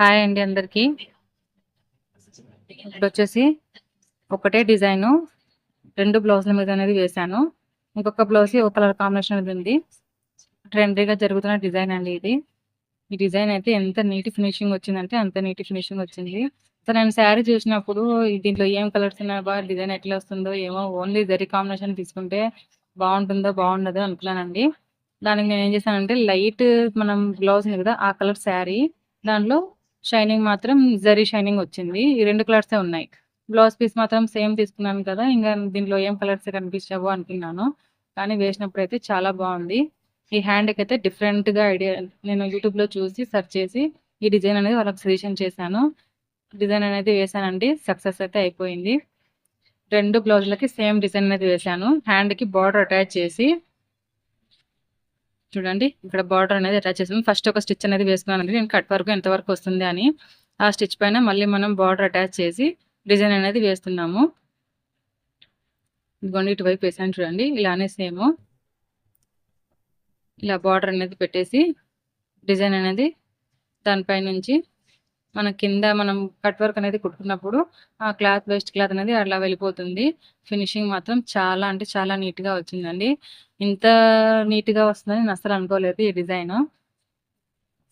Hi అండి అందరికి. ఇప్పుడు వచ్చేసి ఒకటే డిజైన్. రెండు బ్లౌజ్ల మీద అనేది వేశాను. ఇంకొక బ్లౌజ్ ఒక కలర్ కాంబినేషన్ అనేది ఉంది. ట్రెండీగా జరుగుతున్న డిజైన్ అండి ఇది. ఈ డిజైన్ అయితే ఎంత నీట్ ఫినిషింగ్ వచ్చిందంటే అంత నీట్ ఫినిషింగ్ వచ్చింది. సో నేను శారీ చూసినప్పుడు దీంట్లో ఏం కలర్స్ ఉన్నాయో డిజైన్ ఎట్లా వస్తుందో ఏమో ఓన్లీ జరీ కాంబినేషన్ తీసుకుంటే బాగుంటుందో బాగుండదో అనుకున్నానండి. దానికి నేను ఏం చేశానంటే లైట్ మనం బ్లౌజ్ ఉంది కదా ఆ కలర్ శారీ దాంట్లో షైనింగ్ మాత్రం జరీ షైనింగ్ వచ్చింది. ఈ రెండు కలర్సే ఉన్నాయి. బ్లౌజ్ పీస్ మాత్రం సేమ్ తీసుకున్నాను కదా ఇంకా దీంట్లో ఏం కలర్స్ కనిపించవు అనుకున్నాను. కానీ వేసినప్పుడు అయితే చాలా బాగుంది. ఈ హ్యాండ్కి అయితే డిఫరెంట్గా ఐడియా నేను యూట్యూబ్లో చూసి సెర్చ్ చేసి ఈ డిజైన్ అనేది వాళ్ళకి సజెషన్ చేశాను. డిజైన్ అనేది వేసానండి సక్సెస్ అయితే అయిపోయింది. రెండు బ్లౌజులకి సేమ్ డిజైన్ అనేది వేశాను. హ్యాండ్కి బార్డర్ అటాచ్ చేసి చూడండి ఇక్కడ బార్డర్ అనేది అటాచ్ చేసాము. ఫస్ట్ ఒక స్టిచ్ అనేది వేసుకున్నానండి. నేను కట్ వరకు ఎంత వరకు వస్తుంది అని. ఆ స్టిచ్ పైన మళ్ళీ మనం బార్డర్ అటాచ్ చేసి డిజైన్ అనేది వేస్తున్నాము. ఇదిగోండి ఇటువైపు వేసాను చూడండి. ఇలానే సేమ్ ఇలా బార్డర్ అనేది పెట్టేసి డిజైన్ అనేది దానిపై నుంచి మన కింద మనం కట్ వర్క్ అనేది కుట్టుకున్నప్పుడు ఆ క్లాత్ వేస్ట్ క్లాత్ అనేది అలా వెళ్ళిపోతుంది. ఫినిషింగ్ మాత్రం చాలా అంటే చాలా నీట్గా వచ్చిందండి. ఇంత నీట్గా వస్తుందని నేను అసలు అనుకోలేదు ఈ డిజైన్.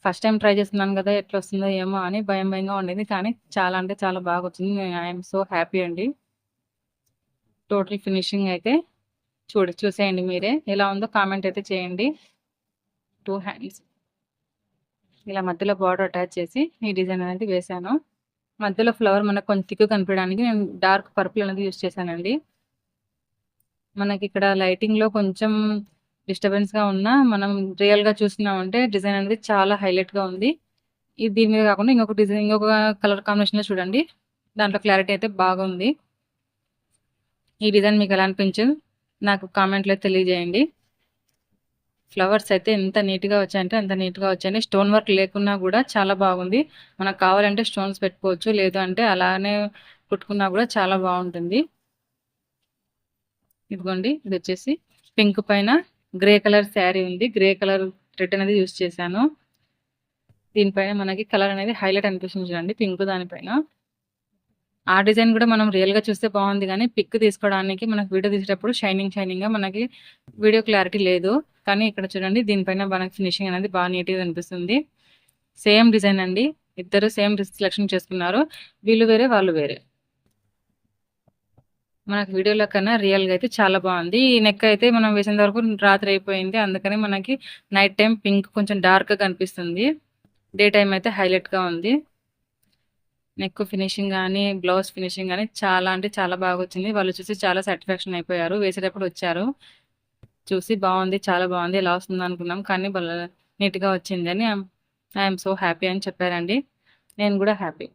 ఫస్ట్ టైం ట్రై చేస్తున్నాను కదా ఎట్లా వస్తుందో ఏమో అని భయం భయంగా ఉండేది. కానీ చాలా అంటే చాలా బాగా వచ్చింది. ఐఎమ్ సో హ్యాపీ అండి. టోటల్ ఫినిషింగ్ అయితే చూడ చూసేయండి మీరే. ఎలా ఉందో కామెంట్ అయితే చేయండి. Two hands. ఇలా మధ్యలో బార్డర్ అటాచ్ చేసి ఈ డిజైన్ అనేది వేసాను మధ్యలో ఫ్లవర్ మనకు కొంచెం థిక్ కనిపించడానికి నేను డార్క్ పర్పుల్ అనేది యూస్ చేశానండి. మనకి ఇక్కడ లైటింగ్లో కొంచెం డిస్టర్బెన్స్గా ఉన్నా మనం రియల్గా చూసినామంటే డిజైన్ అనేది చాలా హైలైట్గా ఉంది. ఇది దీని మీద కాకుండా ఇంకొక డిజైన్ ఇంకొక కలర్ కాంబినేషన్లో చూడండి. దాంట్లో క్లారిటీ అయితే బాగుంది ఈ డిజైన్ మీకు ఎలా అనిపించింది? నాకు కామెంట్లో తెలియజేయండి. ఫ్లవర్స్ అయితే ఎంత నీట్గా వచ్చాయంటే అంత నీట్గా వచ్చాయండి. స్టోన్ వర్క్ లేకున్నా కూడా చాలా బాగుంది. మనకు కావాలంటే స్టోన్స్ పెట్టుకోవచ్చు లేదు అంటే అలానే కుట్టుకున్నా కూడా చాలా బాగుంటుంది. ఇదిగోండి ఇది వచ్చేసి పింక్ పైన గ్రే కలర్ శారీ ఉంది. గ్రే కలర్ థ్రెడ్ అనేది యూస్ చేశాను. దీనిపైన మనకి కలర్ అనేది హైలైట్ అనిపిస్తుంది చూడండి పింక్ దానిపైన. ఆ డిజైన్ కూడా మనం రియల్గా చూస్తే బాగుంది కానీ పిక్ తీసుకోవడానికి మనకు వీడియో తీసేటప్పుడు షైనింగ్ షైనింగ్గా మనకి వీడియో క్లారిటీ లేదు. కానీ ఇక్కడ చూడండి దీనిపైన మనకి ఫినిషింగ్ అనేది బాగా నీట్గా అనిపిస్తుంది సేమ్ డిజైన్ అండి. ఇద్దరు సేమ్ సెలెక్షన్ చేసుకున్నారు. వీళ్ళు వేరే వాళ్ళు వేరే. మనకి వీడియోలో కన్నా రియల్గా అయితే చాలా బాగుంది. ఈ నెక్ అయితే మనం వేసిన వరకు రాత్రి అయిపోయింది. అందుకని మనకి నైట్ టైం పింక్ కొంచెం డార్క్గా కనిపిస్తుంది. డే టైం అయితే హైలైట్గా ఉంది. నెక్ ఫినిషింగ్ కానీ బ్లౌజ్ ఫినిషింగ్ కానీ చాలా అంటే చాలా బాగా వచ్చింది వాళ్ళు చూసి చాలా సాటిస్ఫాక్షన్ అయిపోయారు. వేసేటప్పుడు వచ్చారు. చూసి బాగుంది చాలా బాగుంది ఎలా వస్తుంది అనుకున్నాం. కానీ నీట్గా వచ్చింది అని ఐఎమ్ సో హ్యాపీ అని చెప్పారండి. నేను కూడా హ్యాపీ.